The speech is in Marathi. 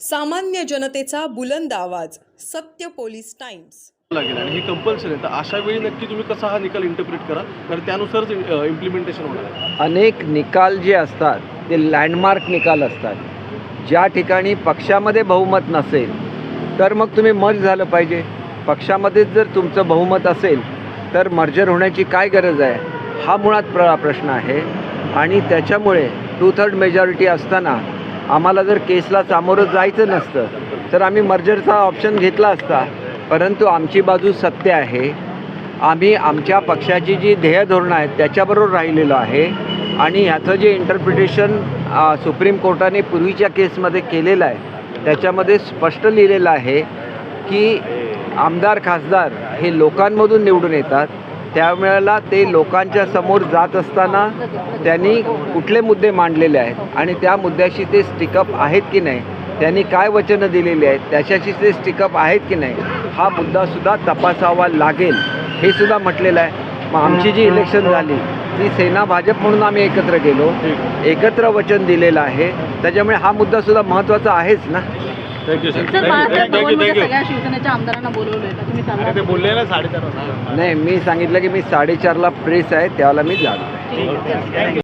सामान्य जनतेचा बुलंद आवाज सत्य पोलीस टाइम्स. लागेल. आणि हे कंपल्सरी आहे. तर अशा वेळी नक्की तुम्ही कसा हा निकाल इंटरप्रिट करा कारण त्यानुसारच इम्प्लिमेंटेशन होणार आहे. अनेक निकाल जे असतात ते लँडमार्क निकाल असतात. ज्या ठिकाणी पक्षामध्ये बहुमत नसेल तर मग तुम्ही मर्ज झालं पाहिजे. पक्षामध्येच जर तुमचं बहुमत असेल तर मर्जर होण्याची काय गरज आहे? हा मुळात प्र प्रश्न आहे. आणि त्याच्यामुळे टू थर्ड मेजॉरिटी असताना आम्हाला जर केसला सामोरं जायचं नसतं तर आम्ही मर्जरचा ऑप्शन घेतला असता. परंतु आमची बाजू सत्य आहे. आम्ही आमच्या पक्षाची जी ध्येय धोरणं आहेत त्याच्याबरोबर राहिलेलो आहे. आणि ह्याचं जे इंटरप्रिटेशन सुप्रीम कोर्टाने पूर्वीच्या केसमध्ये केलेलं आहे त्याच्यामध्ये स्पष्ट लिहिलेलं आहे की आमदार खासदार हे लोकांमधून निवडून येतात. त्यावेळेला ते लोकांच्या समोर जात असताना त्यांनी कुठले मुद्दे मांडलेले आहेत आणि त्या मुद्द्याशी ते स्टिकअप आहेत की नाही त्यांनी काय वचनं दिलेली आहेत त्याच्याशी ते स्टिकअप आहेत की नाही हा मुद्दासुद्धा तपासावा लागेल हे सुद्धा म्हटलेलं आहे. मग आमची जी इलेक्शन झाली ती सेना भाजप म्हणून आम्ही एकत्र गेलो. एकत्र वचन दिलेलं आहे. त्याच्यामुळे हा मुद्दासुद्धा महत्त्वाचा आहेच ना? Thank you sir sir Balasaheb thank you भवनमध्ये थँक्यू सगळ्या शिवसेनेच्या आमदारांना बोलवलंय का तुम्ही चालला ते बोलले ना साडेचार वाजता नाही मी सांगितलं की मी साडेचारला प्रेस आहे त्यावेळेला मी जाणार ठीक आहे